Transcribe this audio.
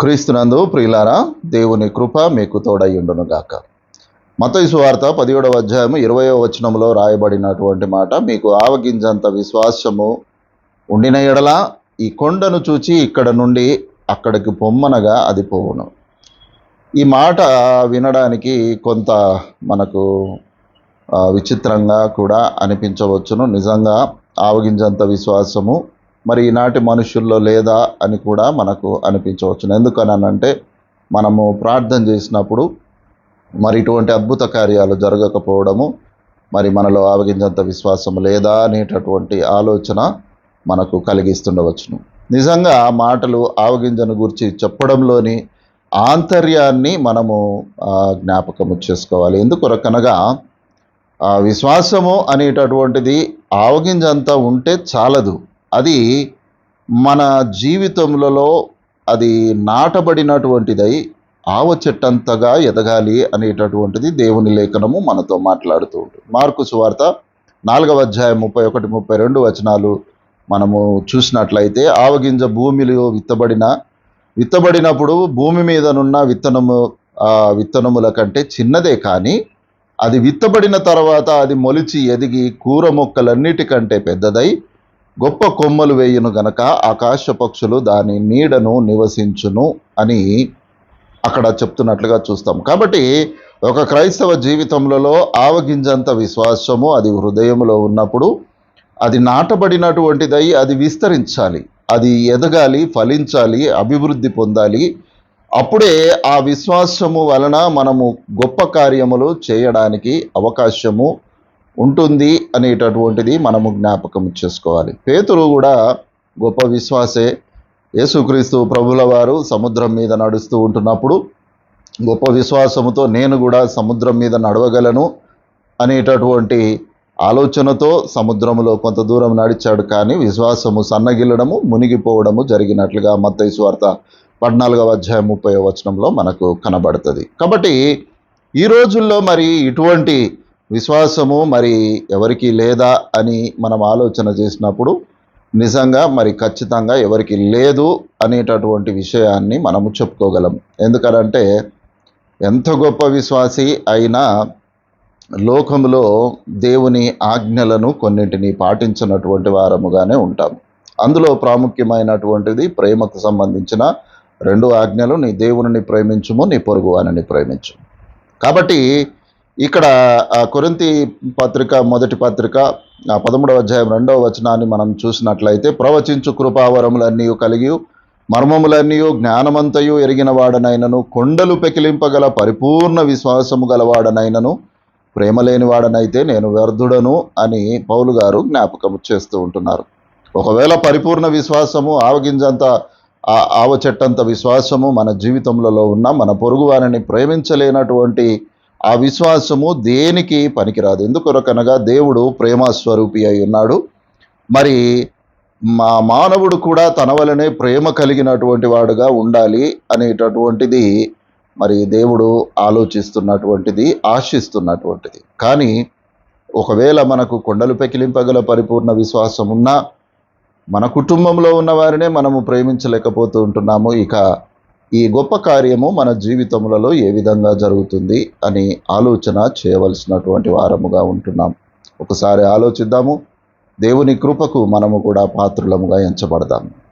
క్రీస్తునందు ప్రియులారా దేవుని కృప మీకు తోడయ్యుండును గాక మతైసు వార్త పదిహేడవ అధ్యాయము ఇరవయో వచనంలో రాయబడినటువంటి మాట మీకు ఆవగింజంత విశ్వాసము ఉండిన ఎడల ఈ కొండను చూచి ఇక్కడ నుండి అక్కడికి పొమ్మనగా అది పోవును. ఈ మాట వినడానికి కొంత మనకు విచిత్రంగా కూడా అనిపించవచ్చును. నిజంగా ఆవగింజంత విశ్వాసము మరి ఈనాటి మనుషుల్లో లేదా అని కూడా మనకు అనిపించవచ్చును. ఎందుకనంటే మనము ప్రార్థన చేసినప్పుడు మరి ఇటువంటి అద్భుత కార్యాలు జరగకపోవడము మరి మనలో ఆవగింజంత విశ్వాసం లేదా అనేటటువంటి ఆలోచన మనకు కలిగిస్తుండవచ్చును. నిజంగా మాటలు ఆవగింజను గురించి చెప్పడంలోని ఆంతర్యాన్ని మనము జ్ఞాపకము చేసుకోవాలి. ఎందుకొరకనగా రకనగా విశ్వాసము అనేటటువంటిది ఆవగింజంతా ఉంటే చాలదు. అది మన జీవితములలో అది నాటబడినటువంటిదై ఆవ చెట్టంతగా ఎదగాలి అనేటటువంటిది దేవుని లేఖనము మనతో మాట్లాడుతూ ఉంటుంది. మార్కు సువార్త నాలుగవ అధ్యాయం ముప్పై ఒకటి ముప్పై రెండు వచనాలు మనము చూసినట్లయితే ఆవగింజ భూమిలో విత్తబడిన విత్తబడినప్పుడు భూమి మీదనున్న విత్తనము విత్తనముల కంటే చిన్నదే కానీ అది విత్తబడిన తర్వాత అది మొలిచి ఎదిగి కూర మొక్కలన్నిటికంటే పెద్దదై గొప్ప కొమ్మలు వేయును గనక ఆకాశ పక్షులు దాని నీడను నివసించును అని అక్కడ చెప్తున్నట్లుగా చూస్తాం. కాబట్టి ఒక క్రైస్తవ జీవితంలో ఆవగింజంత విశ్వాసము అది హృదయంలో ఉన్నప్పుడు అది నాటబడినటువంటిదై అది విస్తరించాలి అది ఎదగాలి ఫలించాలి అభివృద్ధి పొందాలి. అప్పుడే ఆ విశ్వాసము వలన మనము గొప్ప కార్యములు చేయడానికి అవకాశము ఉంటుంది అనేటటువంటిది మనము జ్ఞాపకం చేసుకోవాలి. పేతురు కూడా గొప్ప విశ్వాసే. యేసుక్రీస్తు ప్రభుల వారు సముద్రం మీద నడుస్తూ ఉంటున్నప్పుడు గొప్ప విశ్వాసముతో నేను కూడా సముద్రం మీద నడవగలను అనేటటువంటి ఆలోచనతో సముద్రంలో కొంత దూరం నడిచాడు. కానీ విశ్వాసము సన్నగిల్లడము మునిగిపోవడము జరిగినట్లుగా మత్తయి వార్త పద్నాలుగవ అధ్యాయం ముప్పై వచనంలో మనకు కనబడుతుంది. కాబట్టి ఈ రోజుల్లో మరి ఇటువంటి విశ్వాసము మరి ఎవరికి లేదా అని మనం ఆలోచన చేసినప్పుడు నిజంగా మరి ఖచ్చితంగా ఎవరికి లేదు అనేటటువంటి విషయాన్ని మనము చెప్పుకోగలం ఎందుకనంటే ఎంత గొప్ప విశ్వాసి అయినా లోకంలో దేవుని ఆజ్ఞలను కొన్నింటిని పాటించినటువంటి వారముగానే ఉంటాం. అందులో ప్రాముఖ్యమైనటువంటిది ప్రేమకు సంబంధించిన రెండు ఆజ్ఞలు నీ దేవుని ప్రేమించుము నీ పొరుగు వానిని ప్రేమించు కాబట్టి ఇక్కడ ఆ కొరింతి పత్రిక మొదటి పత్రిక ఆ పదమూడవ అధ్యాయం రెండవ వచనాన్ని మనం చూసినట్లయితే ప్రవచించు కృపావరములన్నీ కలిగి మర్మములన్నీ జ్ఞానమంతయు ఎరిగిన వాడనైనను కొండలు పెకిలింపగల పరిపూర్ణ విశ్వాసము గలవాడనైనను ప్రేమ లేని వాడనైతే నేను వ్యర్థుడను అని పౌలు గారు జ్ఞాపకం చేస్తూ ఉంటున్నారు. ఒకవేళ పరిపూర్ణ విశ్వాసము ఆవగింజంత ఆ ఆవ చెట్టంత విశ్వాసము మన జీవితంలో ఉన్న మన పొరుగు వారిని ప్రేమించలేనటువంటి ఆ విశ్వాసము దేనికి పనికిరాదు. ఎందుకొరకనగా దేవుడు ప్రేమస్వరూపి అయి ఉన్నాడు. మరి మా మానవుడు కూడా తన వలనే ప్రేమ కలిగినటువంటి వాడుగా ఉండాలి అనేటటువంటిది మరి దేవుడు ఆలోచిస్తున్నటువంటిది ఆశిస్తున్నటువంటిది. కానీ ఒకవేళ మనకు కొండలు పెకిలింపగల పరిపూర్ణ విశ్వాసం ఉన్నా మన కుటుంబంలో ఉన్న వారినే మనము ప్రేమించలేకపోతూ ఉంటున్నాము. ఇక ఈ గొప్ప కార్యము మన జీవితములలో ఏ విధంగా జరుగుతుంది అని ఆలోచన చేయవలసినటువంటి వారముగా ఉంటున్నాం. ఒకసారి ఆలోచిద్దాము. దేవుని కృపకు మనము కూడా పాత్రులముగా ఎంచబడదాము.